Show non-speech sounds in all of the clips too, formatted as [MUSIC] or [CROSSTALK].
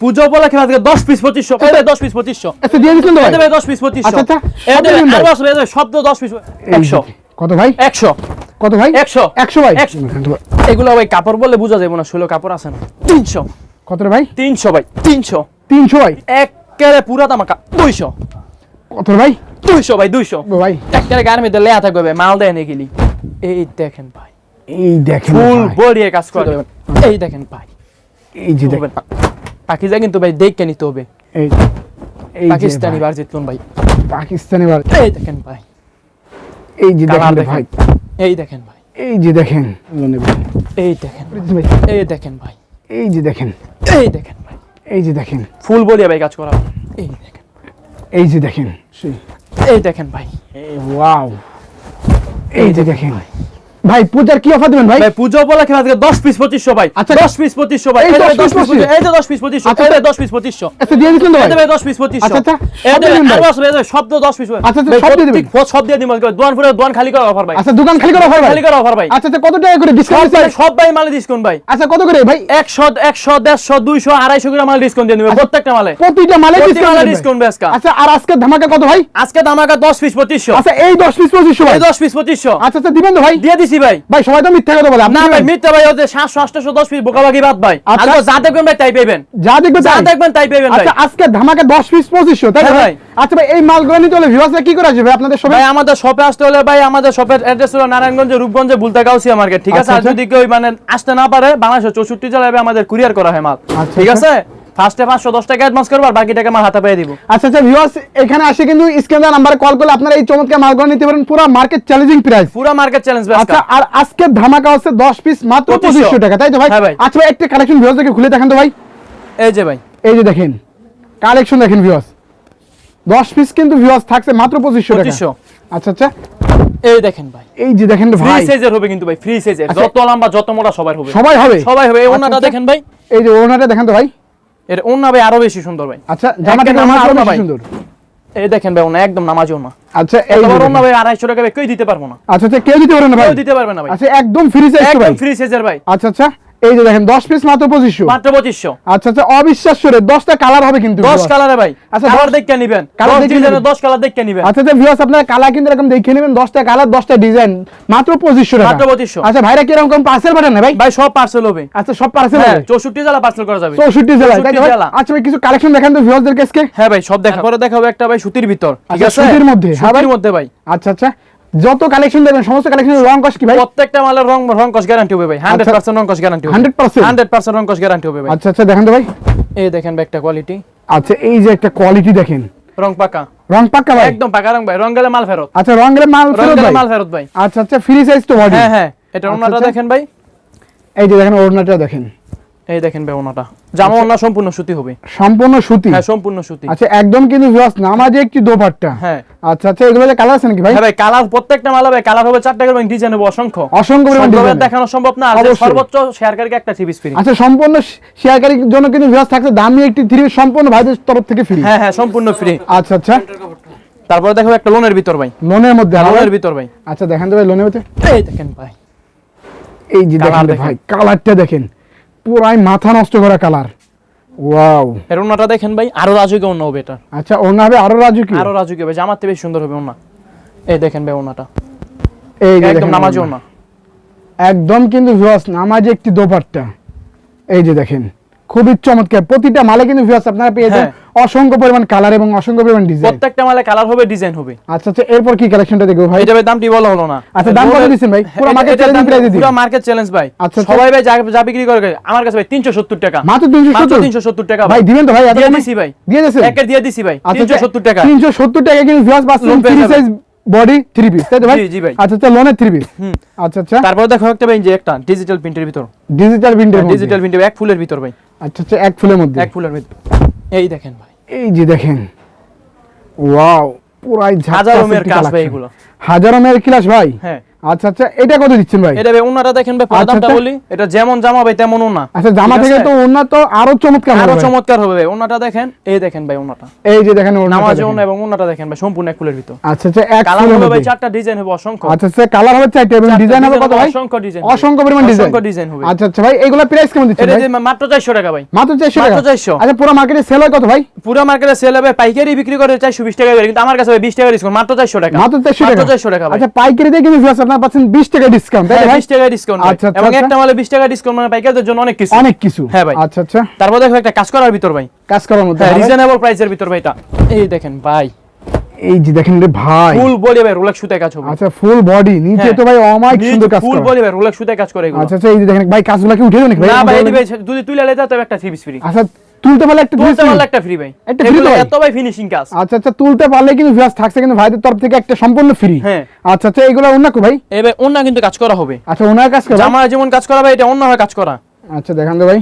পুজো উপলক্ষে আজকে দশ পিস পঁচিশশো। দশ পিস পঁচিশশো? আচ্ছা দিয়ে দিচ্ছেন তো ভাই। দেবে দশ পিস পঁচিশশো? আচ্ছা, আচ্ছা, আসবে, এ দেবে, শব্দ দশ পিস এই একশো। যে, কত ভাই? একশো। কত ভাই? একশো। একশো ভাই। এগুলো ভাই কাপড় বললে বোঝা যাবে না ষোলো কাপড় আছে না। তিনশো। কত রে ভাই? তিনশো ভাই তিনশো। তিনশো ভাই? একেবারে পুরা তামাকা দুইশো। কত রে ভাই? দুইশো ভাই দুইশো। ও ভাই। একেবারে গায়ের মধ্যে লেয়া থাকবে ভাই, মাল দেয় গেলি এই দেখেন ভাই। এই দেখেন ফুল বড়িয়ে কাজ করে এই দেখেন ভাই। এই যে দেখেন। পাকিজা কিন্তু ভাই দেখে নিতে হবে। এই এই পাকিস্তানি ভাই, বার জিতুন ভাই। পাকিস্তানি বার এই দেখেন ভাই। এই যে দেখেন দেখেন ভাই। এই দেখেন ভাই। এই যে দেখেন। লনে ভাই, এই দেখেন ভাই, এই দেখেন ভাই। এই যে দেখেন। এই দেখেন ভাই। এই যে দেখেন। ফুল বলিয়া ভাই কাজ করা। এই দেখেন। এই যে দেখেন। সেই, এই দেখেন ভাই। এই ওয়াও এই যে দেখেন ভাই। পূজার কি অফার দিবেন ভাই? ভাই পুজো উপলক্ষে আজকে দশ পিস পঁচিশশো ভাই। আচ্ছা, দশ পিস পঁচিশশো ভাই। এই এই 10 দশ পিস পিস পঁচিশশো। এই যে দশ পিস পঁচিশশো আচ্ছা, এই যে দশ পিস পঁচিশশো। আচ্ছা দিয়ে তো ভাই। দেবে দশ পিস পঁচিশশো। আচ্ছা, আচ্ছা, দিবেন ভাই? দেবে, সব তো পিস আচ্ছা, আচ্ছা, ভাই, সব দিয়ে দিবেন? সব দিয়ে দিব দোয়ান ফুলে দোয়ান খালি করা অফার ভাই। আচ্ছা দোকান খালি করা অফার ভাই। খালি করা অফার ভাই। আচ্ছা আচ্ছা কত টাকা করে ডিসকাউন্ট ভাই সব ভাই মালে ডিসকাউন্ট ভাই। আচ্ছা কত করে ভাই? একশো একশো দেড়শো দুইশো আড়াইশো করে মাল ডিসকাউন্ট দিয়ে দিবে প্রত্যেকটা মালে। প্রতিটা মালে ডিসকাউন্ট ডিসকাউন্ট ভাই। আজকে আচ্ছা আর আজকে ধামাকা কত ভাই? আজকে ধামাকা দশ পিস পঁচিশশো। আচ্ছা এই 10 পিস 2500 ভাই। এই দশ পিস পঁচিশশো। আচ্ছা আচ্ছা দিবেন ভাই। দিয়ে দিছি ভাই? ভাই সবাই তো মিথ্যা কথা বলে আপনি না ভাই মিথ্যা ভাই পিস বোকাবাকি বাদ ভাই। আচ্ছা। আজকে যা দেখবেন ভাই তাই পাইবেন। যা দেখবে যা দেখবেন তাই পাইবেন ভাই। আচ্ছা আজকে ধামাকা 10 পিস 2500 তাই হ্যাঁ, ভাই। আচ্ছা ভাই এই মালগুলো নিতে হলে ভিউয়ার্সরা কি করে আসবে ভাই? আপনাদের সবাই ভাই আমাদের শপে আসতে হলে ভাই আমাদের শপের অ্যাড্রেস হলো নারায়ণগঞ্জে রূপগঞ্জে বুলতা গাউসিয়া মার্কেট ঠিক আছে? আচ্ছা, আর আচ্ছা। যদি কেউ মানে আসতে না পারে বাংলাদেশের চৌষট্টি জেলায় ভাই আমাদের কুরিয়ার করা হয় মাল। আচ্ছা, ঠিক আচ্ছা। আছে? ফার্স্টে পাঁচশো দশ টাকা অ্যাডভান্স করব আর বাকি টাকা মাল হাতে পেয়ে দিব। আচ্ছা আচ্ছা ভিউয়ার্স এখানে আসে কিন্তু স্ক্যানার নাম্বারে কল করলে আপনারা এই চমৎকার মালগুলো নিতে পারেন। পুরো মার্কেট চ্যালেঞ্জিং প্রাইস পুরো মার্কেট চ্যালেঞ্জ আচ্ছা আর আজকে ধামাকা হচ্ছে 10 পিস মাত্র 2500 2500 টাকা তাই তো ভাই? হ্যাঁ আচ্ছা ভাই একটা কালেকশন ভিউয়ার্সকে খুলে দেখেন তো ভাই। এই যে ভাই। এই যে দেখেন কালেকশন দেখেন ভিউয়ার্স 10 পিস কিন্তু ভিউয়ার্স থাকছে মাত্র 2500 টাকা। 2500 আচ্ছা আচ্ছা। এই দেখেন ভাই। এই যে দেখেন ভাই। ফ্রি সাইজের হবে কিন্তু ভাই ফ্রি সাইজের আচ্ছা। যত লম্বা যত মোটা সবার হবে। সবাই হবে? সবাই হবে। এই আচ্ছা, ওনাটা আচ্ছা। দেখেন ভাই। এই যে ওনাটা দেখেন তো ভাই। এর ওনা ভাই আরও বেশি সুন্দর ভাই। আচ্ছা জামা একের থেকে নামাজ বেশি। সুন্দর। এই দেখেন ভাই ওনা একদম নামাজ ওনা আচ্ছা এই ওনা ভাই আড়াইশো টাকা ভাই কেউ দিতে পারব না। আচ্ছা আচ্ছা কেউ দিতে পারবে না ভাই? কেউ দিতে পারবে না ভাই। আচ্ছা একদম ফ্রি সাইজ ভাই। একদম ফ্রি সাইজের ভাই। আচ্ছা আচ্ছা এই যে দেখেন 10 পিস মাত্র 2500 মাত্র পঁচিশশো। আচ্ছা আচ্ছা অবিশ্বাস্য রে 10টা কালার হবে কিন্তু দশ viewers। কালারে ভাই। আচ্ছা, কালার দেখে নিবেন। কালার দেখে নিবেন। দশ কালার দেখে নিবেন। আচ্ছা আচ্ছা ভিউয়ার্স আপনারা কালার কিন্তু এরকম দেখে নেবেন। 10টা কালার 10টা ডিজাইন মাত্র 2500 টাকা। মাত্র 2500 আচ্ছা ভাইরা কি এরকম পার্সেল পাঠান ভাই? ভাই সব পার্সেল হবে। আচ্ছা সব পার্সেল হ্যাঁ হবে? চৌষট্টি জেলা পার্সেল করা যাবে। 64 জেলায় তাই তো 64 ভাই? জেলা। আচ্ছা ভাই কিছু কালেকশন দেখান তো ভিউয়ার্সদের কাছে হ্যাঁ ভাই সব দেখা পরে দেখাবো একটা ভাই সুতির ভিতর। ঠিক আচ্ছা, আছে? সুতির মধ্যে, হ্যাঁ সুতির মধ্যে ভাই। আচ্ছা আচ্ছা। যত কালেকশন দেবেন সমস্ত কালেকশনের রং কস কি ভাই? প্রত্যেকটা মালের রং রং কস গ্যারান্টি হবে ভাই। হান্ড্রেড আচ্ছা। পার্সেন্ট রং কস গ্যারান্টি হবে। 100% হান্ড্রেড পার্সেন্ট রং কস গ্যারান্টি হবে ভাই। আচ্ছা আচ্ছা দেখেন তো ভাই। এই দেখেন ভাই একটা কোয়ালিটি আচ্ছা এই যে একটা কোয়ালিটি দেখেন। রং পাকা। রং পাক্কা ভাই? একদম পাকা রং ভাই। রং গেলে মাল ফেরত। আচ্ছা রং গেলে মাল ফেরত ভাই? মাল ফেরত ভাই। আচ্ছা আচ্ছা ফ্রি সাইজ তো বডি হ্যাঁ হ্যাঁ। এটা আচ্ছা, ওনাটা আচ্ছা। দেখেন ভাই। এই যে দেখেন ওড়নাটা দেখেন। এই দেখেন জামা ওনা সম্পূর্ণ সুতি হবে। সম্পূর্ণ সুতি? হ্যাঁ সম্পূর্ণ সুতি। আচ্ছা একদম কিন্তু ভিউয়ার্স নামাজে একটি দোপাট্টা। হ্যাঁ। আচ্ছা আচ্ছা এগুলো কালার আছে নাকি ভাই? হ্যাঁ ভাই কালার প্রত্যেকটা মাল হবে কালার হবে চারটা করে ডিজাইন হবে অসংখ্য। অসংখ্য পরিমাণ দেখানো সম্ভব না আর সর্বোচ্চ শেয়ারকারীকে একটা থ্রি পিস ফ্রি আচ্ছা সম্পূর্ণ শেয়ারকারীর জন্য কিন্তু ভিউয়ার্স থাকছে দামি একটি থ্রি সম্পূর্ণ ভাইদের তরফ থেকে ফ্রি হ্যাঁ হ্যাঁ সম্পূর্ণ ফ্রি আচ্ছা আচ্ছা। তারপরে দেখো একটা লোনের ভিতর ভাই। লোনের মধ্যে লোনের ভিতর ভাই। আচ্ছা দেখেন তো ভাই লোনের মধ্যে। এই দেখেন ভাই। এই যে দেখেন। ভাই কালারটা দেখেন। পুরাই মাথা নষ্ট করা কালার। ওয়াও। এর ওনাটা দেখেন ভাই আরও রাজুকে অন্য হবে এটা। আচ্ছা ওনা হবে আরও রাজুকে আরও রাজুকে ভাই জামার থেকে বেশি সুন্দর হবে ওনা এই দেখেন ভাই ওনাটা এই একদম নামাজ নামাজি ওনা একদম কিন্তু ভিউয়ার্স নামাজে একটি দোপাট্টা। এই যে দেখেন। খুবই চমৎকার। প্রতিটা মালে কিন্তু ভিউয়ার্স আপনারা পেয়ে যাবেন হ্যাঁ। অসংখ্য পরিমাণ কালার এবং অসংখ্য পরিমাণ ডিজাইন প্রত্যেকটা মালে কালার হবে ডিজাইন হবে। আচ্ছা আচ্ছা এরপর কি কালেকশনটা দেখব ভাই? এটা দামটি বলা হলো না। আচ্ছা, দাম কত দিচ্ছেন ভাই? পুরো এটার challenge দিয়ে দিন। পুরো মার্কেট চ্যালেঞ্জ ভাই। আচ্ছা, আচ্ছা। সবাই ভাই যা যা বিক্রি করে আমার কাছে ভাই 370 টাকা। মাত্র 370 370 টাকা ভাই দিবেন তো ভাই এত দিছি ভাই। দিয়ে দিয়েছেন? একের দিয়ে দিছি ভাই আচ্ছা 370 টাকা। 370 টাকা কিন্তু ভিউয়ার্স পাচ্ছেন free size body three piece তাই তো ভাই? জি, জি ভাই। আচ্ছা আচ্ছা লোনের থ্রি পিস হুম। আচ্ছা আচ্ছা। তারপর দেখো একটা ভাই যে একটা ডিজিটাল প্রিন্টের ভিতর। ডিজিটাল প্রিন্টের ডিজিটাল প্রিন্টের এক ফুলের ভিতর ভাই। আচ্ছা আচ্ছা এক ফুলের মধ্যে? এক ফুলের মধ্যে। এই দেখেন ভাই। এই যে দেখেন। ওয়াও পুরাই হাজার হাজারো মেয়ের কাজ ভাই এগুলো। হাজার মেয়ের ক্লাস ভাই? হ্যাঁ। আচ্ছা আচ্ছা এটা কত দিচ্ছেন ভাই? এটা ভাই ওনাটা দেখেন ভাই পরে আচ্ছা, দামটা আচ্ছা। বলি এটা যেমন জামা ভাই তেমন ওনা। আচ্ছা জামা থেকে তো ওনা তো আরও চমৎকার আরও চমৎকার হবে ভাই ওনাটা দেখেন এই দেখেন ভাই ওনাটা। এই যে দেখেন ওনাটা নামাজ ওনা এবং ওনাটা দেখেন ভাই সম্পূর্ণ এক ফুলের ভিতর। আচ্ছা আচ্ছা এক কালার হবে ভাই চারটা ডিজাইন হবে অসংখ্য। আচ্ছা আচ্ছা কালার হবে চারটে এবং ডিজাইন হবে কত ভাই? অসংখ্য ডিজাইন অসংখ্য পরিমাণ ডিজাইন অসংখ্য ডিজাইন হবে। আচ্ছা আচ্ছা ভাই এগুলা প্রাইস কেমন দিচ্ছেন ভাই? যে মাত্র 400 টাকা ভাই। মাত্র 400 টাকা? মাত্র 400 আচ্ছা পুরো মার্কেটে সেল হয় কত ভাই? পুরো মার্কেটে সেল হবে পাইকারি বিক্রি করে 420 টাকা করে কিন্তু আমার কাছে ভাই 20 টাকা ডিসকাউন্ট মাত্র 400 টাকা। মাত্র 400 টাকা? মাত্র 400 টাকা ভাই। আচ্ছা পাইকারিতে কিন্তু আপনারা পাচ্ছেন 20 টাকা ডিসকাউন্ট তাই হ্যাঁ, ভাই? 20 টাকা ডিসকাউন্ট আচ্ছা, আচ্ছা, এবং আচ্ছা। একটা মালে 20 টাকা ডিসকাউন্ট মানে পাইকারদের জন্য অনেক কিছু। অনেক কিছু। হ্যাঁ ভাই। আচ্ছা আচ্ছা। তারপর দেখো একটা কাজ করার ভিতর ভাই। কাজ করার মধ্যে হ্যাঁ রিজনেবল প্রাইসের ভিতর ভাই এটা। এই দেখেন ভাই। এই যে দেখেন রে ভাই। ফুল বডি ভাই রোলেক্স সুতায় কাজ হবে। আচ্ছা ফুল বডি নিচে হ্যাঁ। তো ভাই অমাইক সুন্দর কাজ ফুল করা। বডি ভাই রোলেক্স সুতায় কাজ করে এগুলো। আচ্ছা আচ্ছা এই যে দেখেন ভাই কাজগুলো কি উঠে নাকি ভাই? না ভাই এটি ভাই যদি তুলে লেতে তবে একটা থ্রি পিস ফ্রি আচ্ছা তুলতে পারলে একটা তুলতে পারলে একটা ফ্রি ভাই। একটা ভাই? এত ভাই ফিনিশিং কাজ। আচ্ছা আচ্ছা তুলতে পারলে কিন্তু ভিউয়ার্স থাকছে কিন্তু ভাইদের তরফ থেকে একটা সম্পূর্ণ ফ্রি হ্যাঁ। আচ্ছা আচ্ছা এগুলো অন্য কো ভাই? এবার অন্য কিন্তু কাজ করা হবে। আচ্ছা ওনার কাজ করে? জামা যেমন কাজ করা ভাই এটা অন্য হয় কাজ করা। আচ্ছা দেখান তো ভাই।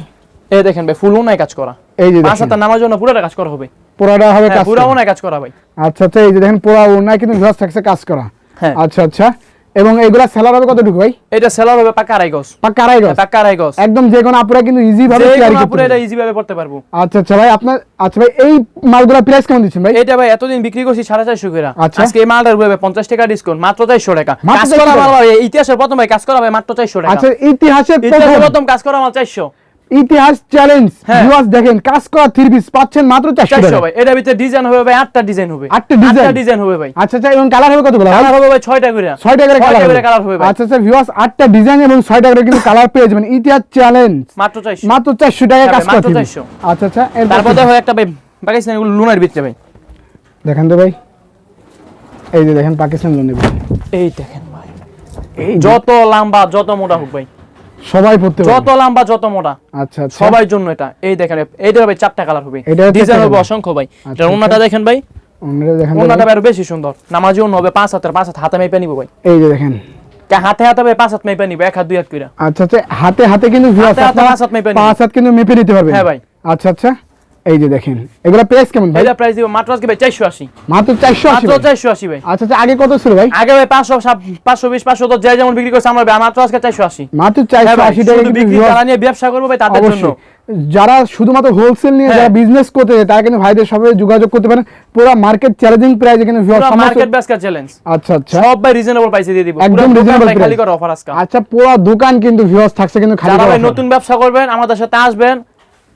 এই দেখেন ভাই ফুল অন্যায় কাজ করা। এই যে পাঁচ দেখেন। নামার জন্য পুরোটা কাজ করা হবে। পুরাটা হবে হ্যাঁ কাজ পুরো করা। কাজ করা ভাই। আচ্ছা আচ্ছা এই যে দেখেন পুরা ওনার কিন্তু ভিউয়ার্স থাকছে কাজ করা। হ্যাঁ। আচ্ছা আচ্ছা। এবং এগুলা সেলার হবে কতটুকু ভাই? এটা সেলার হবে পাকা আড়াই গজ। পাকা আড়াই গজ? পাকা আড়াই গজ। একদম যে কোনো আপুরা কিন্তু ইজি ভাবে কোনো করতে আপুরা এটা ইজি ভাবে পড়তে পারব। আচ্ছা আচ্ছা ভাই আপনার আচ্ছা ভাই এই মালগুলা প্রাইস কেমন দিচ্ছেন ভাই? এটা ভাই এতদিন বিক্রি করছি সাড়ে চারশো করে। আচ্ছা। আজকে এই মালটার উপরে পঞ্চাশ টাকা ডিসকাউন্ট মাত্র চারশো টাকা। কাজ করা ভালো মাল ভাই ইতিহাসের প্রথম ভাই কাজ করা ভাই মাত্র চারশো টাকা। আচ্ছা ইতিহাসের প্রথম। কাজ করা মাল চারশো। ইতিহাস চ্যালেঞ্জ। ভিউয়ার্স দেখেন কাজ করা থ্রি পিস পাচ্ছেন মাত্র 400 টাকা। ভাই। এটার ভিতরে ডিজাইন হবে ভাই আটটা ডিজাইন হবে। আটটা design? ডিজাইন হবে ভাই। আচ্ছা আচ্ছা এবং কালার হবে কতগুলো? ভাই কালার হবে ভাই ছয়টা করে। ছয়টা করে ছয়টা কালার হবে কালার হবে ভাই। আচ্ছা আচ্ছা ভিউয়ার্স আটটা ডিজাইন এবং ছয়টা করে কিন্তু কালার পেয়ে যাবেন। ইতিহাস চ্যালেঞ্জ মাত্র চারশো। মাত্র 400 টাকায় হ্যাঁ কাজ করা মাত্র থ্রি পিস 400 আচ্ছা আচ্ছা এরপর তারপর? দেখো একটা ভাই পাকিস্তানি এগুলো লুনার ভিতরে ভাই। দেখেন তো ভাই। এই যে দেখেন পাকিস্তান লোনে এই দেখেন ভাই। এই যত লম্বা যত মোটা হোক ভাই। সবাই পড়তে যত লম্বা যত মোটা। আচ্ছা আচ্ছা। সবার জন্য এটা। এই দেখেন এইটা হবে চারটা কালার হবে। ডিজাইন হবে অসংখ্য ভাই। আচ্ছা, এটা ওন্নাটা দেখেন ভাই। তো আরও বেশি সুন্দর। নামাজি অন্য হবে পাঁচ হাতের পাঁচ হাত হাতে মেপে নিব ভাই। এই যে দেখেন। হাতে হাতে হবে পাঁচ হাত মেপে নিব এক হাত দুই হাত কইরা। আচ্ছা আচ্ছা হাতে হাতে কিন্তু পাঁচ হাত মেপে পাঁচ হাত কিন্তু মেপে নিতে হবে হ্যাঁ ভাই। আচ্ছা আচ্ছা। এই যে দেখেন এগুলা প্রাইস কেমন ভাই? এটা প্রাইস দিব মাত্র আজকে ভাই চারশো আশি। মাত্র 480 মাত্র ভাই। চারশো আশি ভাই। আচ্ছা আচ্ছা আগে কত ছিল ভাই? আগে ভাই পাঁচশো পাঁচশো বিশ পাঁচশো তো যে যেমন বিক্রি করছে আমরা ভাই মাত্র আজকে চারশো আশি। মাত্র হ্যাঁ 480 টাকা কিন্তু বিক্রি যারা নিয়ে ব্যবসা করব ভাই তাদের জন্য। যারা শুধুমাত্র হোলসেল নিয়ে হ্যাঁ। যারা বিজনেস করতে চায় তারা কিন্তু ভাইদের সবাই যোগাযোগ করতে পারেন। পুরো মার্কেট চ্যালেঞ্জিং প্রাইস কিন্তু viewers সমস্ত- মার্কেট বেসকা চ্যালেঞ্জ আচ্ছা আচ্ছা। সব ভাই রিজনেবল প্রাইসে দিয়ে দিব। একদম reasonable খালি করে অফার আজকে। আচ্ছা পুরো দোকান কিন্তু ভিউয়ার্স থাকছে কিন্তু খালি যারা ভাই নতুন ব্যবসা করবেন আমাদের সাথে আসবেন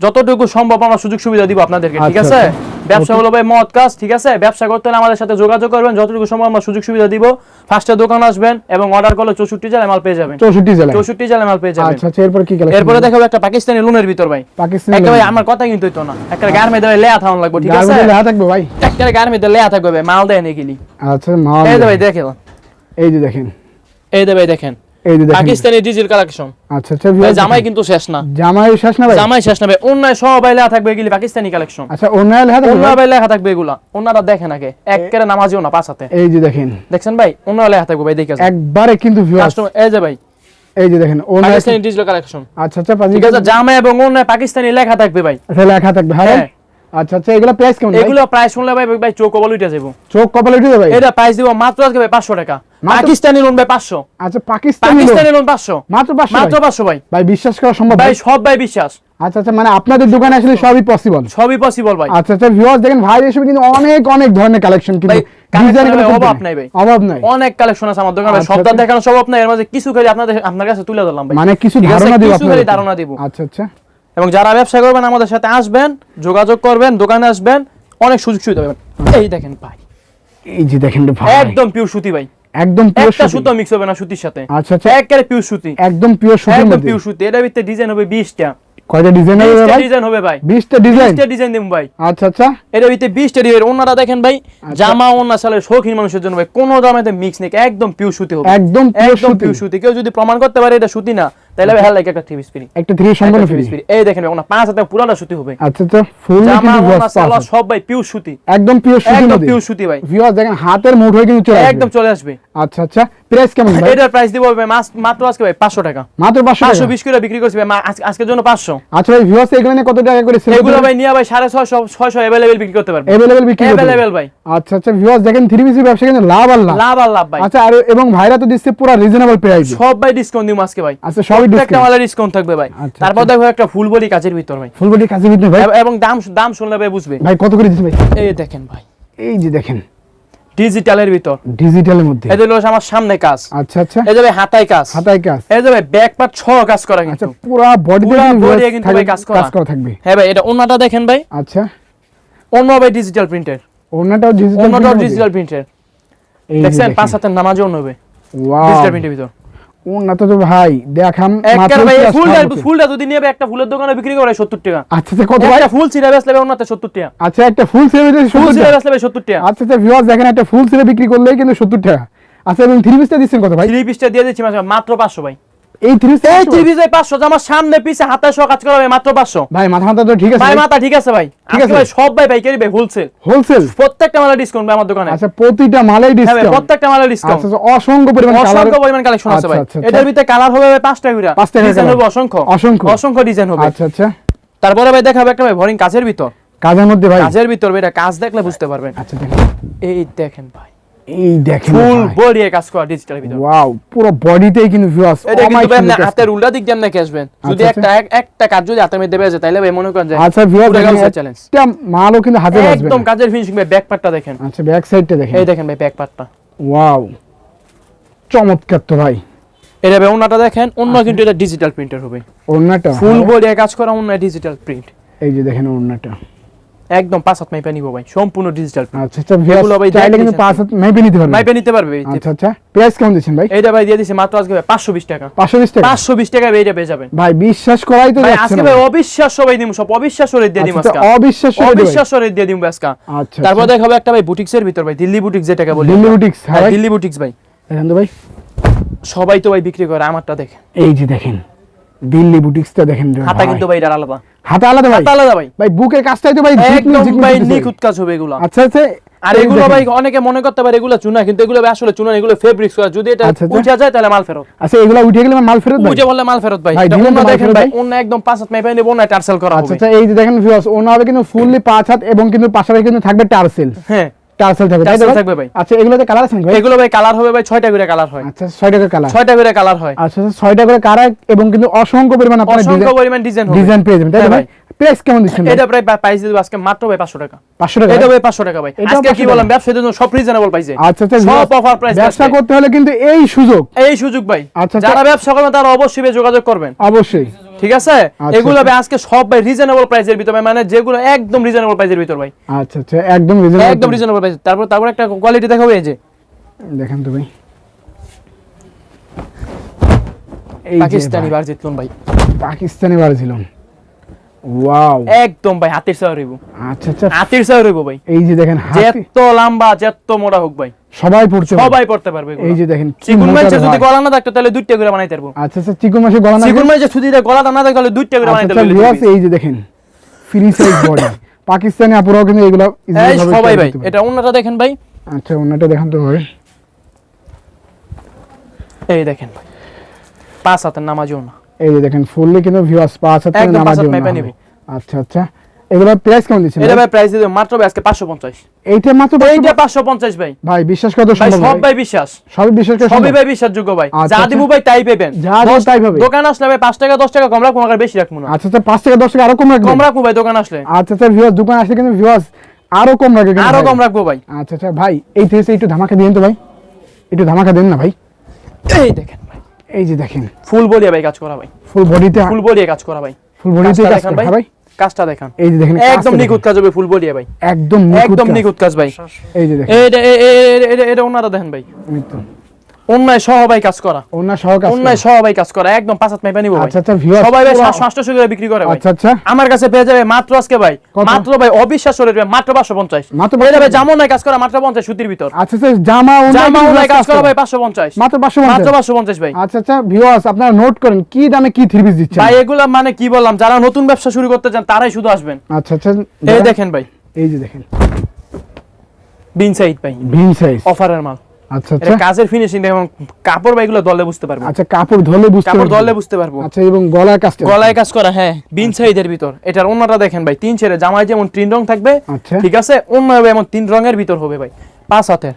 যতটুকু সম্ভব আমরা সুযোগ সুবিধা দিব আপনাদেরকে ঠিক আচ্ছা, আছে? আচ্ছা। ব্যবসা হলো ভাই মদ কাজ ঠিক আছে? ব্যবসা করতে হলে আমাদের সাথে যোগাযোগ করবেন যতটুকু সম্ভব আমরা সুযোগ সুবিধা দিব। ফার্স্টে দোকান আসবেন এবং অর্ডার করলে চৌষট্টি জেলায় মাল পেয়ে যাবেন। চৌষট্টি জেলায়? চৌষট্টি জেলায় মাল পেয়ে যাবেন। আচ্ছা আচ্ছা এরপর কি কালেকশন এরপরে দেখাবো একটা পাকিস্তানি লোনের ভিতর ভাই। পাকিস্তানি একটা ভাই আমার কথা কিন্তু হইতো না। একটা গার মেয়েদের লেয়া থাকুন লাগবে ঠিক আছে? লেখা থাকবে ভাই? একটা গার মেয়েদের লেয়া থাকবে ভাই মাল দেয় নাকি আচ্ছা মাল এই ভাই দেখেন। এই যে দেখেন। এই যে ভাই দেখেন। এই যে দেখেন। পাকিস্তানি কালেকশন। আচ্ছা আচ্ছা ভাই জামাই কিন্তু শেষ না। জামাই শেষ না ভাই? জামাই শেষ না ভাই। অন্যায় সব থাকবে এগুলি পাকিস্তানি কালেকশন। আচ্ছা অন্যায় লেখা থাকবে অন্য ভাই? ভাই লেখা থাকবে এগুলা। ওনারা দেখেন আগে। এক কেরে নামাজিও না পাঁচ হাতে। এই যে দেখেন। দেখছেন ভাই? অন্য লেখা থাকবে ভাই দেখে একবারে কিন্তু ভিউয়ার্স এই যে ভাই। এই যে দেখেন অন্যায় পাকিস্তানি ডিজিটাল কালেকশন আচ্ছা আচ্ছা ঠিক আছে জামা এবং অন্যায় পাকিস্তানি লেখা থাকবে ভাই। আচ্ছা লেখা থাকবে। হ্যাঁ? হ্যাঁ। আচ্ছা আচ্ছা এগুলো প্রাইস কেমন এগুলো প্রাইস শুনলে ভাই ভাই চোখ কবল উঠে যাব চোখ কপালে উঠে যাবে এটা প্রাইস দিব মাত্র আজকে ভাই পাঁচশো টাকা। মাত্র- পাকিস্তানি লোন ভাই পাঁচশো। আচ্ছা পাকিস্তানি লোন। পাকিস্তানি লোন পাঁচশো। মাত্র পাঁচশো মাত্র ভাই? পাঁচশো ভাই। ভাই বিশ্বাস করা সম্ভব ভাই সব ভাই বিশ্বাস। আচ্ছা আচ্ছা মানে আপনাদের দোকানে আসলে সবই পসিবল সবই পসিবল ভাই। আচ্ছা আচ্ছা ভিউয়ার্স দেখেন ভাই এসব কিন্তু অনেক অনেক ধরনের কালেকশন কিন্তু অভাব নাই ভাই। অভাব নাই। অনেক কালেকশন আছে আমার দোকানে আচ্ছা, সপ্তাহ আচ্ছা। দেখানো সব আপনার এর মাঝে কিছু খালি আপনাদের আপনার কাছে তুলে ধরলাম ভাই। মানে কিছু ধারণা দিব কিছু ধারণা দিব। আচ্ছা আচ্ছা। এবং যারা ব্যবসা করবেন আমাদের সাথে আসবেন যোগাযোগ করবেন দোকানে আসবেন অনেক সুযোগ সুবিধা পাবেন। এই দেখেন ভাই। এই যে দেখেন ভাই। একদম পিওর সুতি ভাই। একদম পিওর সুতি সুতো মিক্স হবে না সুতির সাথে। আচ্ছা আচ্ছা। একেবারে পিওর সুতি একদম পিওর একদম পিওর সুতি এর ভিতরে ডিজাইন হবে 20টা কয়টা ডিজাইন হবে 20টা ভাই? ডিজাইন হবে ভাই। 20টা ডিজাইন 20টা ডিজাইন দেব ভাই। আচ্ছা আচ্ছা। এর ভিতরে 20টা ডিজাইন ওনারা দেখেন ভাই আচ্ছা। জামা ওনা সালে শৌখিন মানুষের জন্য ভাই কোনো জামাতে মিক্স নেই একদম পিওর সুতি হবে। একদম পিওর সুতি কেউ যদি প্রমাণ করতে পারে এটা সুতি না তাহলে ভাই একটা থ্রি পিস একটা থ্রি সম্পূর্ণ ফ্রি এই দেখেন ভাই, ওনা পাঁচ হাতে সুতি হবে। আচ্ছা আচ্ছা ফুল কিন্তু সব ভাই সুতি। একদম সুতির একদম সুতি ভাই। ভিউয়ার্স দেখেন হাতের মুঠোয় কিন্তু চলে একদম চলে আসবে। আচ্ছা আচ্ছা প্রাইস কেমন ভাই? এটার প্রাইস দিব ভাই মাত্র আজকে ভাই পাঁচশো টাকা। মাত্র পাঁচশো পাঁচশো টাকা বিশ করে বিক্রি করছি ভাই আজকের জন্য পাঁচশো। আচ্ছা ভাই ভিউয়ার্স এগুলো নিয়ে কত টাকা করে সেল এগুলো ভাই নিয়ে ভাই সাড়ে ছয়শো ছয়শো অ্যাভেলেবেল বিক্রি করতে পারবে। অ্যাভেলেবল বিক্রি। ভাই। আচ্ছা আচ্ছা ভিউয়ার্স দেখেন থ্রি পিসের ব্যবসা কিন্তু লাভ আর লাভ। লাভ আর লাভ ভাই। আচ্ছা আর এবং ভাইরা তো দিচ্ছে পুরো রিজনেবল প্রাইস সব ভাই ডিসকাউন্ট দিব আজকে ভাই। আচ্ছা সবই একটা মালের ডিসকাউন্ট থাকবে ভাই। তারপর দেখো একটা ফুল বডি কাজের ভিতর ভাই। ফুল বডি কাছে বিদ্যুৎ ভাই? এবং দাম দাম শুনলে ভাই বুঝবে। ভাই কত করে দিচ্ছে ভাই? এই দেখেন ভাই। এই যে দেখেন। ডিজিটালের ভিতর। ডিজিটালের মধ্যে। এই যে হলো আমার সামনে কাজ। আচ্ছা আচ্ছা। এই যে ভাই হাতায় কাজ। হাতায় কাজ। এই যে ভাই ব্যাক পার্ট ছ কাজ করা আচ্ছা কিন্তু। পুরা বডিতে পুরা কিন্তু body এ viewers কিন্তু ভাই কাজ করা। কাজ করা থাকবে। হ্যাঁ ভাই এটা অন্যটা দেখেন ভাই। আচ্ছা। অন্য ভাই ডিজিটাল প্রিন্টের ওনাটাও ডিজিটাল প্রিন্টের দেখছেন? পাঁচ হাতের নামাজও ওয়াও ডিজিটাল প্রিন্টের ভিতর। ওনাটা তো ভাই দেখাম একটা ফুলটা ফুলটা যদি নিয়ে একটা ফুলের দোকানে বিক্রি করে সত্তর টাকা। আচ্ছা আচ্ছা কত ভাই? একটা ফুল সত্তর টাকা। আচ্ছা একটা ফুল টাকা। আচ্ছা আচ্ছা ভিউয়ার্স দেখেন একটা ফুল সেলে বিক্রি করলেই কিন্তু সত্তর টাকা। আচ্ছা এবং থ্রি পিসটা দিচ্ছেন কত ভাই? থ্রি পিসটা দিয়ে দিচ্ছি মাত্র- মাত্র পাঁচশো ভাই। এই থ্রি এই থ্রি পিস ভাই পাঁচশো আমার সামনে পিছে হাতে সহ কাজ করা মাত্র পাঁচশো। ভাই মাথা মাথা তো ঠিক আছে ভাই মাথা ঠিক আছে ভাই। ঠিক আছে। ভাই সব ভাই পাইকারি ভাই হোলসেল হোলসেল প্রত্যেকটা মালের ডিসকাউন্ট ভাই আমার দোকানে। আচ্ছা প্রতিটা মালেই হ্যাঁ প্রত্যেকটা মালের ডিসকাউন্ট আচ্ছা আচ্ছা, অসংখ্য পরিমাণ কালার অসংখ্য পরিমাণ কালেকশন আছে ভাই। এটার ভিতরে কালার হবে ভাই পাঁচটা করে। পাঁচটা ডিজাইন হবে অসংখ্য। অসংখ্য। অসংখ্য ডিজাইন হবে। আচ্ছা আচ্ছা। তারপরে ভাই দেখাবে একটা ভাই ভরিং কাজের ভিতর। কাজের মধ্যে ভাই। কাজের ভিতর ভাই এটা কাজ দেখলে বুঝতে পারবেন। আচ্ছা দেখেন। এই দেখেন ভাই। এই দেখেন ফুল বডি কাজ করা ডিজিটাল ভিতর। ওয়াও পুরো বডিতেই কিন্তু ভিউয়ার্স এটা কিন্তু আপনি হাতের উল্টা দিক দিয়ে আপনি আসবেন। যদি আচ্ছা, একটা একটা কাজ যদি হাতের মধ্যে বেজে তাহলে ভাই মনে করেন যে আচ্ছা ভিউয়ার্স পুরো দেখেন গাউসের challenge। একটা মালও কিন্তু হাতে বাজবে একদম কাজের ফিনিশিং ভাই ব্যাক পার্টটা দেখেন। আচ্ছা ব্যাক সাইডটা দেখেন। এই দেখেন ভাই ব্যাক পার্টটা ওয়াও চমৎকার তো ভাই। এটা ভাই অন্যটা দেখেন অন্য। কিন্তু এটা ডিজিটাল প্রিন্টার হবে। ফুল বডি কাজ করা অন্য ডিজিটাল প্রিন্ট এই যে দেখেন ওড়নাটা একদম পাঁচ হাত মাইপা নিব ভাই সম্পূর্ণ ডিজিটাল আচ্ছা আচ্ছা এগুলো ভাই চাইলে কিন্তু। পাঁচ হাত মেপে নিতে পারবেন। মাইপা নিতে পারবে আচ্ছা আচ্ছা প্রাইস কেমন দিচ্ছেন ভাই? এইটা ভাই দিয়ে দিছে মাত্র আজকে ভাই পাঁচশো বিশ টাকা। পাঁচশো বিশ টাকা? পাঁচশো বিশ টাকা ভাই এটা পেয়ে যাবেন। ভাই বিশ্বাস করাই তো যাচ্ছে আজকে ভাই অবিশ্বাস্য ভাই দিম সব অবিশ্বাস্য রেট দিয়ে দিম আজকে। এ ভাই। অবিশ্বাস্য রেট দিয়ে দিম আজকে। আচ্ছা তারপর আচ্ছা। দেখাবো একটা ভাই বুটিক্সের ভিতর ভাই দিল্লি বুটিক্স যেটাকে বলি। দিল্লি। বুটিক্স, হ্যাঁ হ্যাঁ, দিল্লি বুটিক্স ভাই। দেখেন তো ভাই। সবাই তো ভাই বিক্রি করে আমারটা দেখেন। এই যে দেখেন দিল্লি বুটিক্সটা দেখেন। হাতা। কিন্তু ভাই এটা আলাদা। হাতা আলাদা ভাই। আলাদা ভাই। ভাই বুকের কাজটাই তো ভাই একদম ভাই নিখুঁত কাজ হবে এগুলো। আচ্ছা আচ্ছা। আর এগুলো ভাই অনেকে মনে করতে পারে এগুলো চুনা কিন্তু এগুলো আসলে চুনা এগুলো ফেব্রিক্স করা। যদি এটা আচ্ছা। উঠে যায় তাহলে মাল ফেরত। আচ্ছা এগুলা উঠে গেলে মাল ফেরত উঠে বললে মাল ফেরত ভাই। ভাই, এটা অন্য দেখেন ভাই? অন্য একদম পাঁচ হাত নেব টার্সেল করা আচ্ছা হবে। আচ্ছা এই যে দেখেন ভিউয়ার্স ওনা হবে কিন্তু ফুললি পাঁচ হাত এবং কিন্তু পাশাপাশি কিন্তু থাকবে টার্সেল। হ্যাঁ। টার্সেল থাকবে টার্সেল থাকবে ভাই। আচ্ছা এগুলোতে কালার আছে ভাই? এগুলো ভাই কালার হবে ভাই ছয়টা করে কালার হয়। আচ্ছা ছয় টাকা কালার ছয়টা করে কালার হয়। আচ্ছা করে কালার এবং কিন্তু অসংখ্য পরিমাণ আপনার অসংখ্য পরিমাণ ডিজাইন হবে। ডিজাইন পেয়ে যাবেন তাই ভাই? প্রাইস কেমন দিচ্ছেন এটা প্রায় প্রাইস দিব আজকে মাত্র ভাই পাঁচশো টাকা। টাকা এটা ভাই? টাকা আজকে কি বললাম টাকা। জন্য সব রিজনেবল পাইছে আচ্ছা আচ্ছা সব অফার প্রাইস ব্যবসা করতে হলে কিন্তু এই সুযোগ। এই সুযোগ ভাই। আচ্ছা, আচ্ছা। যারা ব্যবসা করবেন তারা অবশ্যই যোগাযোগ করবেন। অবশ্যই। ঠিক আছে? আচ্ছা, এগুলো আচ্ছা। ভাই আজকে সব ভাই রিজনেবল প্রাইসের ভিতর মানে যেগুলো একদম রিজনেবল প্রাইসের ভিতর ভাই। আচ্ছা আচ্ছা একদম রিজনেবল একদম রিজনেবল প্রাইস তারপর তারপর একটা কোয়ালিটি দেখাবো এই যে। দেখেন তো ভাই। এই পাকিস্তানি ভাই, বার জিতলুন ভাই। পাকিস্তানি বার ছিল ওয়াও একদম ভাই হাতির সাথে রইব। আচ্ছা আচ্ছা। হাতির সাথে রইব ভাই। এই যে দেখেন যেত লম্বা যেত মোটা হোক ভাই। সবাই পড়ছে সবাই পড়তে পারবে এই যে দেখেন চিকুন রে যদি গলা না থাকতো তাহলে দুইটা করে বানাইতে পারব। আচ্ছা আচ্ছা চিকুন মাসে গলা না চিকুন মাইছে যদি গলাটা না থাকতো তাহলে দুইটা করে আচ্ছা বানাইতে আচ্ছা পারব। ভিউয়ার্স এই যে দেখেন ফ্রি সাইজ বডি পাকিস্তানি আপুরাও কিন্তু এগুলো সবাই ভাই এটা অন্যটা দেখেন ভাই। আচ্ছা ওনাটা দেখান তো ভাই। এই দেখেন ভাই পাঁচ হাতের নামাজও না এই যে দেখেন ফুললি কিন্তু ভিউয়ার্স পাঁচ হাত একদম পাঁচ হাত মেপে আচ্ছা আচ্ছা। এগুলো প্রাইস কেমন দিচ্ছেন এটা ভাই? ভাই প্রাইস দিতে মাত্র ভাই আজকে পাঁচশো পঞ্চাশ। এইটা মাত্র এইটা পাঁচশো পঞ্চাশ ভাই। ভাই বিশ্বাস করা তো ভাই সম্ভব সব ভাই। ভাই বিশ্বাস। সবই বিশ্বাস করা সবই সম্ভব। ভাই বিশ্বাসযোগ্য ভাই। আচ্ছা, যা আচ্ছা। দিব ভাই তাই পেবেন। যা দিব তাই পাবে। দোকান আসলে ভাই পাঁচ টাকা দশ টাকা কম রাখব আর বেশি রাখব না। আচ্ছা আচ্ছা পাঁচ টাকা দশ টাকা আরও কম রাখবেন? কম রাখব ভাই দোকান আসলে। আচ্ছা আচ্ছা ভিউয়ার্স দোকান আসলে কিন্তু ভিউয়ার্স আরও কম রাখবে কিন্তু আরও কম রাখব ভাই। আচ্ছা আচ্ছা ভাই এই থেকে একটু ধামাকা দিন তো ভাই। একটু ধামাকা দেন না ভাই। এই দেখেন। ভাই এই যে দেখেন ফুল বলিয়া ভাই কাজ করা ভাই ফুল বডিতে ফুল বলিয়া কাজ করা ভাই ফুল বডিতে কাজ করা ভাই হ্যাঁ ভাই কাজটা দেখান এই যে দেখেন একদম নিখুঁত কাজ হবে ফুল বলিয়া ভাই একদম একদম। নিখুঁত কাজ ভাই এই যে দেখেন এটা এটা এটা ওনারা দেখেন ভাই তো। অন্যায় সহ ভাই কাজ করা। ওনার সহ কাজ অন্যায় সহ ভাই কাজ করা। একদম মাইপা নিবো আচ্ছা আচ্ছা ভিউয়ার্স সবাই ভাই করে বিক্রি করে ভাই। আচ্ছা আচ্ছা। আমার কাছে পেয়ে যাবে মাত্র আজকে ভাই। মাত্র ভাই অবিশ্বাস রেট ভাই মাত্র পাঁচশো পঞ্চাশ। মাত্র পেয়ে যাবে 550 জামন নাই কাজ করা মাত্র পঞ্চাশ সুতির ভিতর। আচ্ছা আচ্ছা জামা জামা কিন্তু কাজ করা ভাই পাঁচশো পঞ্চাশ। মাত্র পাঁচশো মাত্র পঞ্চাশ পাঁচশো পঞ্চাশ ভাই। আচ্ছা আচ্ছা ভিউয়ার্স আপনারা নোট করেন কি দামে কি থ্রি পিস দিচ্ছেন? ভাই এগুলা মানে কি বললাম যারা নতুন ব্যবসা শুরু করতে চান তারাই শুধু আসবেন। আচ্ছা আচ্ছা এই দেখেন ভাই। এই যে দেখেন। বিন সাইড ভাই। ভিন সাইজ। অফারের মাল। আচ্ছা আচ্ছা। কাজের ফিনিশিং এবং কাপড় বা দলে বুঝতে পারব। আচ্ছা কাপড় বুঝতে কাপড় দলে বুঝতে পারব। আচ্ছা এবং গলায় কাজ করা হ্যাঁ বিন সাইজের ভিতর। এটার অন্যটা দেখেন ভাই তিন ছেড়ে জামায় যেমন তিন রং থাকবে আচ্ছা। ঠিক আছে হবে এমন তিন রঙের ভিতর হবে ভাই পাঁচ হাতের।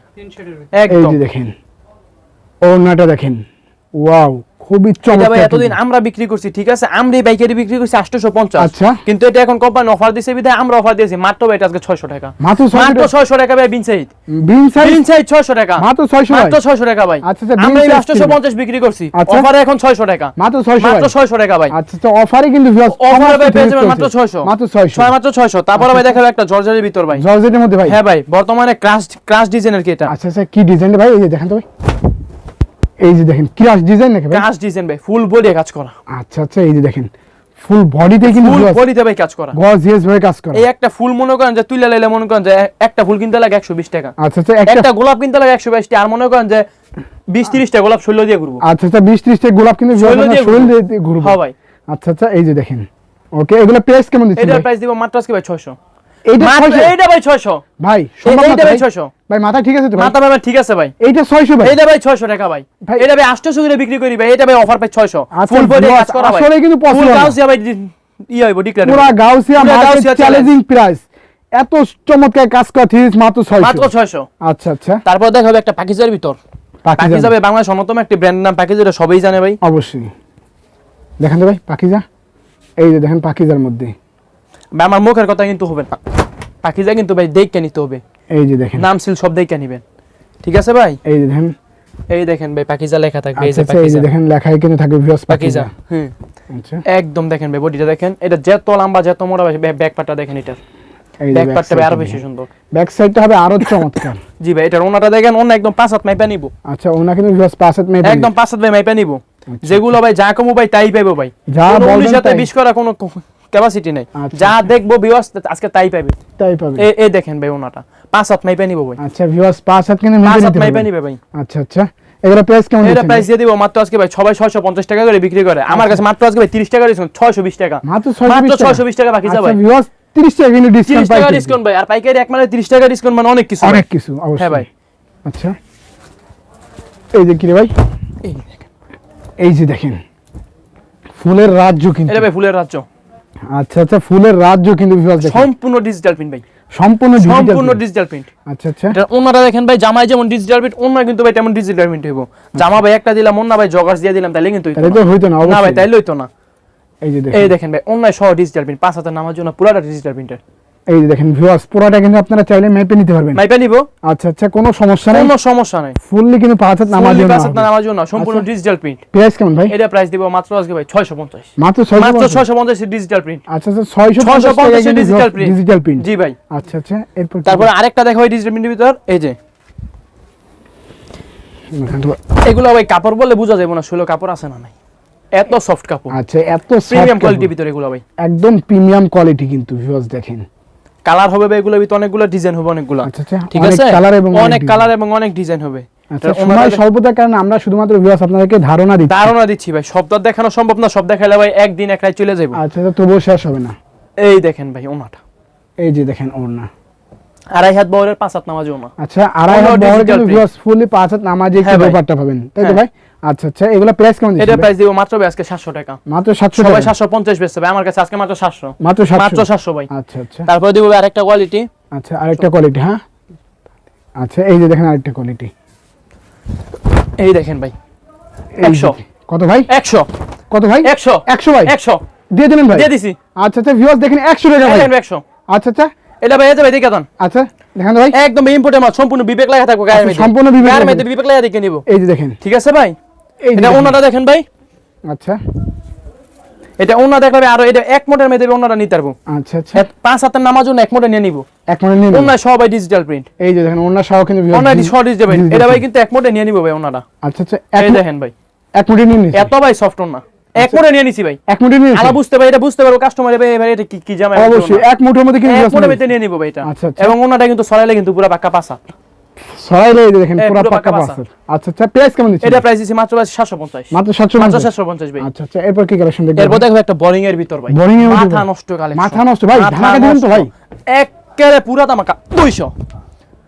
এই একদম দেখেন ওড়নাটা দেখেন। ওয়াও। খুবই চমৎকার এতদিন আমরা বিক্রি করছি ঠিক আছে? আমরা এই বাইকারি বিক্রি করছি আটশোশো পঞ্চাশ। আচ্ছা। কিন্তু এটা এখন কোম্পানি অফার দিছে বিধায় আমরা অফার দিয়েছি। মাত্র ভাই এটা আজকে ছয়শো টাকা। মাত্র 600 টাকা? ভাই বিন বিন বিন সাইজ ছয়শো টাকা। মাত্র 600 মাত্র ভাই? ছয়শো টাকা ভাই। আচ্ছা, আচ্ছা, আমরা এই বিন size আটশোশো কিনবেন। পঞ্চাশ বিক্রি করছি। আচ্ছা। অফারে এখন ছয়শো টাকা। মাত্র 600 মাত্র ভাই? ছয়শো টাকা ভাই। আচ্ছা তো অফারে কিন্তু অফারে ভাই পেয়ে যাবেন মাত্র ছয়শো। মাত্র 600 মাত্র ছয়শো। তারপরে ভাই দেখাবো একটা জর্জারের ভিতর ভাই। জর্জেটের মধ্যে ভাই? হ্যাঁ ভাই বর্তমানে ক্রাশ ক্রাশ ডিজাইনের কি এটা? আচ্ছা আচ্ছা কি ডিজাইন ভাই? এই দেখেন তো ভাই। এই যে দেখেন ক্রাশ ডিজাইন নাকি ভাই? ক্রাশ ডিজাইন ভাই ফুল বডি কাজ করা। আচ্ছা আচ্ছা এই যে দেখেন ফুল বডিতে কিন্তু ফুল বডিতে ভাই কাজ করা। গর্জিয়াস ভাবে কাজ করা। এই একটা ফুল মনে করেন যে তুইলা লাইলে মনে করেন যে একটা ফুল কিনতে লাগে একশো বিশ টাকা। আচ্ছা আচ্ছা একটা গোলাপ কিনতে লাগে একশো বাইশ টাকা আর মনে করেন যে বিশ তিরিশটা গোলাপ ষোলো দিয়ে ঘুরবো। আচ্ছা আচ্ছা বিশ ত্রিশটা গোলাপ কিন্তু শৈল দিয়ে শৈল ঘুরবো। হ্যাঁ ভাই। আচ্ছা আচ্ছা এই যে দেখেন। ওকে এগুলো প্রাইস কেমন দিচ্ছেন এটার প্রাইস দিব মাত্র আজকে ভাই ছয়শো। 600 এইটা ভাই ছয়শো। ভাই এইটা ভাই ভাই? ছয়শো। ভাই মাথা ঠিক আছে তো ভাই? মাথা ভাই ঠিক আছে ভাই। এইটা 600 ভাই। এইটা ভাই ছয়শো টাকা ভাই। ভাই- ভাই আটশো করে বিক্রি করি ভাই। এটা ভাই অফার পাই ছয়শো। আচ্ছা, ফুল বডি কাজ করা ভাই। আসলে কিন্তু ফুল possible ভাই ই হইব ডিক্লেয়ার পুরা গাউসিয়া মার্কেট চ্যালেঞ্জিং প্রাইস এত চমৎকার কাজ করা থ্রিস মাত্র 600 মাত্র ছয়শো। আচ্ছা আচ্ছা। তারপর দেখা হবে একটা প্যাকেজের ভিতর। প্যাকেজ হবে বাংলাদেশ অন্যতম একটি ব্র্যান্ড নাম প্যাকেজ এটা সবাই জানে ভাই। অবশ্যই। দেখেন তো ভাই পাকিজা এই যে দেখেন পাকিজার মধ্যে। ভাই, আমার মুখের কথা কিন্তু হবে না। পাখিজা কিন্তু ভাই দেখে নিতে হবে। এই যে দেখেন। নাম সিল সব দেখে নিবেন। ঠিক আছে ভাই? এই যে দেখেন। এই দেখেন ভাই পাখিজা লেখা থাকবে। এই আচ্ছা যে আচ্ছা এই যে দেখেন লেখাই কিন্তু থাকবে ভিউয়ার্স পাখিজা। হুম। আচ্ছা। একদম দেখেন ভাই বডিটা দেখেন। এটা যত লম্বা যত মোটা ব্যাক পার্টটা দেখেন এটা এই ব্যাক পার্টটা ভাই আরও বেশি সুন্দর। ব্যাক সাইডটা হবে আরও চমৎকার। [LAUGHS] জি ভাই এটার ওনাটা দেখেন অন্য একদম পাঁচ হাত মাইপা নিব। আচ্ছা ওনা কিন্তু ভিউয়ার্স পাঁচত মে একদম পাঁচ হাত ভাই মাইপা নিব। যেগুলো ভাই যা কমু ভাই তাই পাইবো ভাই। যা বলবেন উনিশ বিশ করা কোনো ক্যাপাসিটি নেই। আচ্ছা, যা দেখব বিওয়াস আজকে তাই পাইবে তাই পাবে। এ এ দেখেন ভাই ওনাটা। পাঁচ হাত মাইপা নিব ভাই। আচ্ছা ভিউয়ার্স পাঁচ হাত কিন্তু পাঁচ হাত মাইপা নিবে ভাই। আচ্ছা আচ্ছা। এগুলো প্রাইস কেমন এটা প্রাইস দিয়ে দিব মাত্র আজকে ভাই সবাই ছয়শো পঞ্চাশ টাকা করে বিক্রি করে। আমার কাছে মাত্র আজকে ভাই তিরিশ টাকা ডিসকাউন্ট ছয়শো বিশ টাকা। মাত্র মাত্র 620 ছয়শো বিশ টাকা বাকি আচ্ছা যাবে ভিউয়ার্স 30 টাকা কিন্তু ডিসকাউন্ট টাকা ডিসকাউন্ট ভাই। আর পাইকারি এক মানে তিরিশ টাকা ডিসকাউন্ট মানে অনেক কিছু অনেক কিছু অবশ্যই। হ্যাঁ ভাই। আচ্ছা। এই যে কি রে ভাই? এই দেখেন। এই যে দেখেন। ফুলের রাজ্য কিন্তু। এটা ভাই ফুলের রাজ্য। আচ্ছা আচ্ছা ফুলের রাজ্য কিন্তু বিভাগ সম্পূর্ণ ডিজিটাল প্রিন্ট ভাই। সম্পূর্ণ সম্পূর্ণ ডিজিটাল প্রিন্ট আচ্ছা আচ্ছা। এটা ওনারা দেখেন ভাই জামাই যেমন ডিজিটাল প্রিন্ট ওনারা কিন্তু ভাই তেমন ডিজিটাল প্রিন্ট হইব। জামা ভাই একটা দিলাম অন্য ভাই জগার্স দিয়ে দিলাম তাইলে কিন্তু হইতো তো না। হইতো না না ভাই তাইলে হইতো না। এই যে দেখেন। এই দেখেন ভাই অন্যায় সহ ডিজিটাল প্রিন্ট পাঁচ হাজার নামার জন্য পুরাটা ডিজিটাল প্রিন্টের এই দেখেন ভিউয়ার্স পুরোটা কিন্তু আপনারা চাইলে মেপে নিতে পারবেন। মাইপা নিব? আচ্ছা আচ্ছা কোনো সমস্যা নেই। কোনো সমস্যা নাই। ফুললি কিন্তু পাঁচ হাত Fully জন্য পাঁচ নামার জন্য সম্পূর্ণ। ডিজিটাল প্রিন্ট প্রাইস কেমন ভাই? এটা প্রাইস দিব মাত্র আজকে ভাই ছয়শো পঞ্চাশ। মাত্র 650 মাত্র ছয়শো পঞ্চাশ ডিজিটাল প্রিন্ট আচ্ছা আচ্ছা 650 ছয়শো টাকা পঞ্চাশ কিন্তু digital print digital print ji ভাই। আচ্ছা আচ্ছা এরপর তারপরে আরেকটা দেখা হয় ডিজিটাল প্রিন্টের ভিতর। এই যে। এগুলো ভাই কাপড় বললে বোঝা যাবে না শুলো কাপড় আছে না নাই। এত সফট কাপড়। আচ্ছা এত প্রিমিয়াম কোয়ালিটির। ভিতরে এগুলো ভাই। একদম প্রিমিয়াম কোয়ালিটি কিন্তু ভিউয়ার্স দেখেন। কালার হবে ভাই এগুলোর ভিতরে অনেকগুলো ডিজাইন হবে অনেকগুলো। আচ্ছা আচ্ছা। ঠিক অনেক আছে? কালার এবং অনেক কালার এবং অনেক ডিজাইন হবে। আচ্ছা সময় স্বল্পতার কারণে আমরা শুধুমাত্র ভিউয়ার্স আপনাদেরকে ধারণা দিচ্ছি। ধারণা দিচ্ছি ভাই সব দেখানো সম্ভব না সব দেখাইলে ভাই একদিন এক চলে যাব আচ্ছা তবুও শেষ হবে না। এই দেখেন ভাই ওনাটা। এই যে দেখেন ওড়না। আড়াই হাত বহরের পাঁচ হাত নামাজ ওনা। আচ্ছা আড়াই হাত পাঁচ হাত নামাজে একটু হ্যাঁ ব্যাপারটা পাবেন তাই তো হ্যাঁ। ভাই? আচ্ছা আচ্ছা এগুলো প্রাইস কেমন এটা? প্রাইস দিব মাত্র ভাই আজকে সাতশো টাকা। মাত্র 700 সবাই টাকা? সাতশো পঞ্চাশ বেচতে ভাই আমার কাছে আজকে মাত্র সাতশো। মাত্র 700 মাত্র সাতশো ভাই। আচ্ছা আচ্ছা। তারপরে দিব আরেকটা কোয়ালিটি আচ্ছা আরেকটা কোয়ালিটি হ্যাঁ? আচ্ছা এই যে দেখেন আরেকটা কোয়ালিটি এই দেখেন ভাই 100 কত ভাই? একশো। কত ভাই? একশো। 100 ভাই? একশো। দিয়ে দিলেন ভাই? দিয়ে দিছি। আচ্ছা আচ্ছা ভিউয়ার্স দেখেন 100 টাকা ভাই। একশো। আচ্ছা আচ্ছা। এটা ভাই এই যে ভাই দেখে দেন। আচ্ছা দেখেন ভাই। একদম ইম্পোর্টের মাল সম্পূর্ণ বিবেক লাগা থাকবে গায়ের আচ্ছা, মধ্যে সম্পূর্ণ বিবেক গায়ের মধ্যে বিবেক লাগা দেখে নিব। এই যে দেখেন। ঠিক আছে ভাই? এটা ওনাটা দেখেন ভাই। আচ্ছা। এটা ওনা দেখাবে আর এটা এক মোটের মধ্যে ওনাটা নিতে পারব। আচ্ছা আচ্ছা। পাঁচ হাতের নামার জন্য এক মোটে নিয়ে নিব। এক মিনিট নিন ওনা সবাই ডিজিটাল প্রিন্ট এই যে দেখেন ওনার সহ কিন্তু ওনা সহ ডিজিটাল প্রিন্ট এটা ভাই কিন্তু এক মোটে নিয়ে নিব ভাই ওনাটা আচ্ছা আচ্ছা এই দেখেন ভাই। এক মিনিট নিন নিন। এত ভাই সফট ওনা। এক মোটে নিয়ে নিছি ভাই। এক মিনিট নিন আলা বুঝতে পারি এটা বুঝতে পারব কাস্টমার এবার এবার এটা কি কি জামা অবশ্যই এক মুঠোর মধ্যে কিন্তু এক মোটে নিয়ে নিব ভাই এটা। আচ্ছা, আচ্ছা। এবং ওনাটা কিন্তু সরাইলে কিন্তু পুরো পাক্কা দেখেন পুরো আচ্ছা আচ্ছা প্রাইস কেমন দিচ্ছেন? এটা প্রাইস দিছি মাত্র সাতশো পঞ্চাশ। মাত্র 750 মাত্র সাতশো পঞ্চাশ ভাই। আচ্ছা আচ্ছা এরপর কি কালেকশন দেখবেন? এরপর দেখো একটা বোরিং এর ভিতর ভাই। Boring এর মাথা নষ্ট কালে মাথা নষ্ট ভাই, ধামাকা দিবেন তো ভাই? একেবারে পুরা তামাকা দুইশো।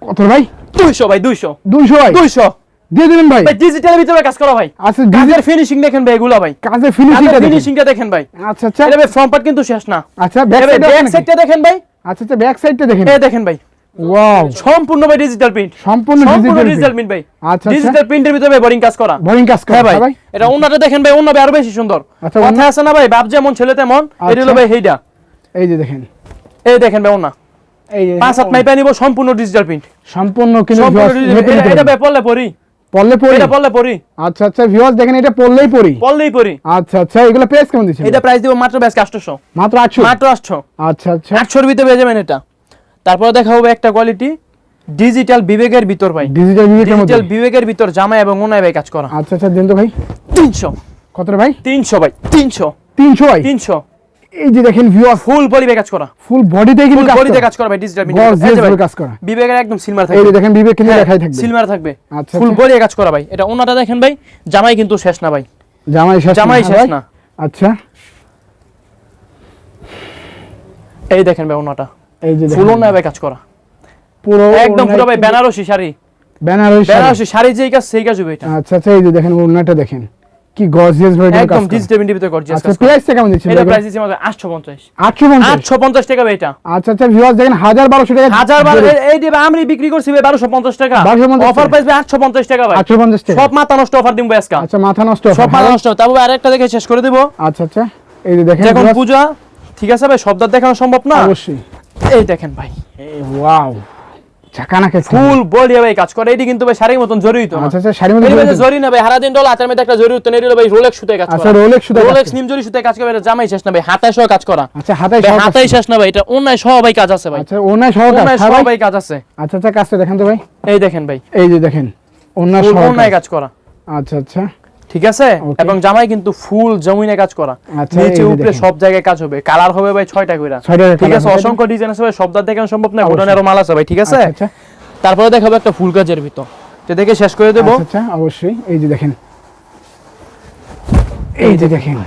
কত ভাই? দুইশো ভাই দুইশো। দুইশো ভাই? দুইশো। দিয়ে দিবেন ভাই। ভাই ডিজিটালের ভিতরে কাজ করা ভাই। আচ্ছা কাজের ফিনিশিং দেখেন ভাই এগুলা ভাই। কাজে ফিনিশিংটা দেখেন। ফিনিশিংটা দেখেন ভাই। আচ্ছা আচ্ছা। এটা ভাই ফ্রন্ট পার্ট কিন্তু শেষ না। আচ্ছা ব্যাক সাইডটা দেখেন। ভাই। আচ্ছা আচ্ছা ব্যাক সাইডটা দেখেন। এ দেখেন ভাই। ওয়াও সম্পূর্ণ ভাই ডিজিটাল প্রিন্ট সম্পূর্ণ ডিজিটাল প্রিন্ট ভাই। আচ্ছা, আচ্ছা। ডিজিটাল প্রিন্টের ভিতরে ভাই বোরিং কাজ করা। বোরিং কাজ করে হ্যাঁ ভাই। ভাই। এটা ওনাটা দেখেন ভাই ওনা ভাই আরও বেশি সুন্দর। আচ্ছা, কথা আছে না ভাই? বাপ যেমন ছেলে তেমন এটা হলো আচ্ছা। ভাই হেইডা এই যে দেখেন। এই দেখেন ভাই ওনা। এই যে পাঁচ হাত নিব সম্পূর্ণ ডিজিটাল প্রিন্ট সম্পূর্ণ কিন্তু এটা-। ভাই পড়লে পড়ি। পড়লে পড়ি। এটা পড়লে পড়ি। আচ্ছা আচ্ছা ভিউয়ার্স দেখেন এটা পড়লেই পড়ি। পড়লেই পড়ি। আচ্ছা আচ্ছা এগুলো প্রাইস কেমন দিচ্ছেন এটা প্রাইস দিব মাত্র ব্যাস আটশোশো। মাত্র 800 মাত্র আটশো। আচ্ছা আচ্ছা। আটশোর ভিতরে পেয়ে যাবেন এটা। তারপরে দেখা হবে একটা কোয়ালিটি ডিজিটাল বিবেকের ভিতর ভাই। ডিজিটাল বিবেকের মধ্যে? ডিজিটাল বিবেকের ভিতর জামা এবং ওনায় ভাই কাজ করা। আচ্ছা আচ্ছা দেন তো ভাই। তিনশো। কত রে ভাই? তিনশো ভাই তিনশো। 300 ভাই? তিনশো। এই যে দেখেন ভিউয়ার্স ফুল বডি কাজ করা। ফুল বডিতে কিন্তু কাজ বডিতে। কাজ করা ভাই ডিজিটাল ভাবে কাজ করা। বিবেকের একদম সিলমার এই থাকবে। যে দেখেন বিবেক কিন্তু দেখাই থাকবে। সিলমার থাকবে। আচ্ছা, ফুল আচ্ছা। বডি কাজ করা ভাই। এটা ওনাটা দেখেন ভাই জামাই কিন্তু শেষ না ভাই। জামাই শেষ জামাই শেষ না। আচ্ছা। এই দেখেন ভাই ওনাটা। এই যে ফুল দেখেন কাজ করা। পুরো একদম পুরো ভাই বেনারসি শাড়ি। বেনারসি বেনারসি শাড়ি যেই কাজ সেই কাজ হবে এটা। আচ্ছা আচ্ছা এই যে দেখেন ওড়নাটা দেখেন। কি গর্জিয়াস ভাবে একদম করা। ডিজিটাল ভিতরে গর্জিয়াস আচ্ছা প্রাইসটা কেমন দিচ্ছেন এটা প্রাইস দিচ্ছে আমাদের 850 850 850 টাকা ভাই এটা। আচ্ছা আচ্ছা ভিউয়ার্স দেখেন 1200 টাকা হাজার বার এই- এই দিবে আমি বিক্রি করছি ভাই 1250 টাকা। 1250 অফার প্রাইস ভাই 850 টাকা ভাই। 850 টাকা। সব মাথা নষ্ট অফার দিমু আজকে। আচ্ছা মাথা নষ্ট সব মাথা? নষ্ট। তারপর আরেকটা দেখে শেষ করে দেব। আচ্ছা আচ্ছা এই যে দেখেন এখন পূজা ঠিক আছে ভাই শব্দ দেখানো সম্ভব না? অবশ্যই। এই দেখেন ভাই। ওয়াও চাকানাকে ফুল বডি ভাই কাজ করে এটি কিন্তু ভাই শাড়ির মতন জড়িত। না আচ্ছা আচ্ছা শাড়ির না ভাই ডল মধ্যে একটা ভাই রোলেক্স সুতায় কাজ আচ্ছা রোলেক্স সুতা রোলেক্স নিম জরি সুতায় কাজ করে এটা জামাই শেষ না ভাই হাতায় সহ কাজ করা। আচ্ছা হাতায় সহ শেষ না ভাই এটা সহ ভাই কাজ আছে ভাই। আচ্ছা সহ কাজ। সহ ভাই? ভাই কাজ আছে। আচ্ছা আচ্ছা কাজটা দেখেন তো ভাই। এই দেখেন ভাই। এই যে দেখেন ফুল সহ কাজ। কাজ করা। আচ্ছা আচ্ছা। ঠিক আছে? এবং জামাই কিন্তু ফুল জমিনে কাজ করা। আচ্ছা, নিচে উপরে সব জায়গায় কাজ হবে। কালার হবে ভাই ছয়টা কইরা। ঠিক আছে? অসংখ্য ডিজাইন আছে ভাই শব্দ দেখানো সম্ভব না অবশ্যই। গোডানেরও মাল আছে ভাই ঠিক আছে? আচ্ছা, আচ্ছা। তারপরে দেখাবো একটা ফুল কাজের ভিতর। তো দেখে শেষ করে দেবো। আচ্ছা, অবশ্যই। এই যে দেখেন। এই যে দেখেন।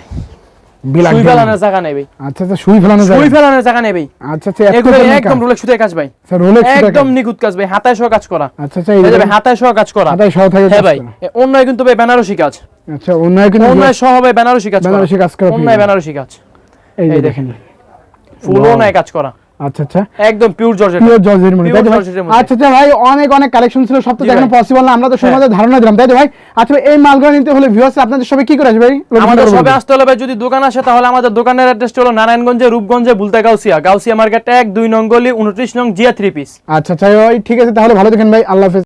সুই ফেলানোর জায়গা নেই ভাই। আচ্ছা আচ্ছা সুই ফেলানো যায় সুই ফেলানোর জায়গা নেই ভাই। আচ্ছা আচ্ছা এগুলো একদম রোলেক্স কাজ ভাই। আচ্ছা রোলেক্স একদম। নিখুঁত কাজ ভাই হাতায় সহ কাজ করা। আচ্ছা আচ্ছা এই যে হাতায় সহ কাজ করা। হাতায় সহ থাকে হ্যাঁ ভাই অন্যায় কিন্তু ভাই বেনারসি কাজ। আচ্ছা কিন্তু সহ ভাই বেনারসি কাজ বেনারসি কাজ করা বেনারসি কাজ। এই যে দেখেন। ফুল কাজ করা। আচ্ছা আচ্ছা। একদম পিওর জর্জেট পিওর? জর্জেটের মধ্যে। আচ্ছা আচ্ছা ভাই অনেক অনেক কালেকশন ছিল সব তো দেখানো পসিবল না। আমরা তো হ্যাঁ। ধারণা দিলাম তাই তো ভাই? আচ্ছা এই মালগুলো নিতে হলে ভিউয়ার্স আপনাদের সবাই কি করে আসবে ভাই? আমাদের সবে আসতে হলে ভাই যদি দোকান আসে তাহলে আমাদের দোকানের অ্যাড্রেসটা হলো নারায়ণগঞ্জে রূপগঞ্জে বুলতা গাউসিয়া গাউসিয়া মার্কেট এক দুই নং গলি উনত্রিশ নং জিয়া থ্রি পিস আচ্ছা আচ্ছা ভাই ঠিক আছে তাহলে ভালো দেখেন ভাই আল্লাহ হাফেজ।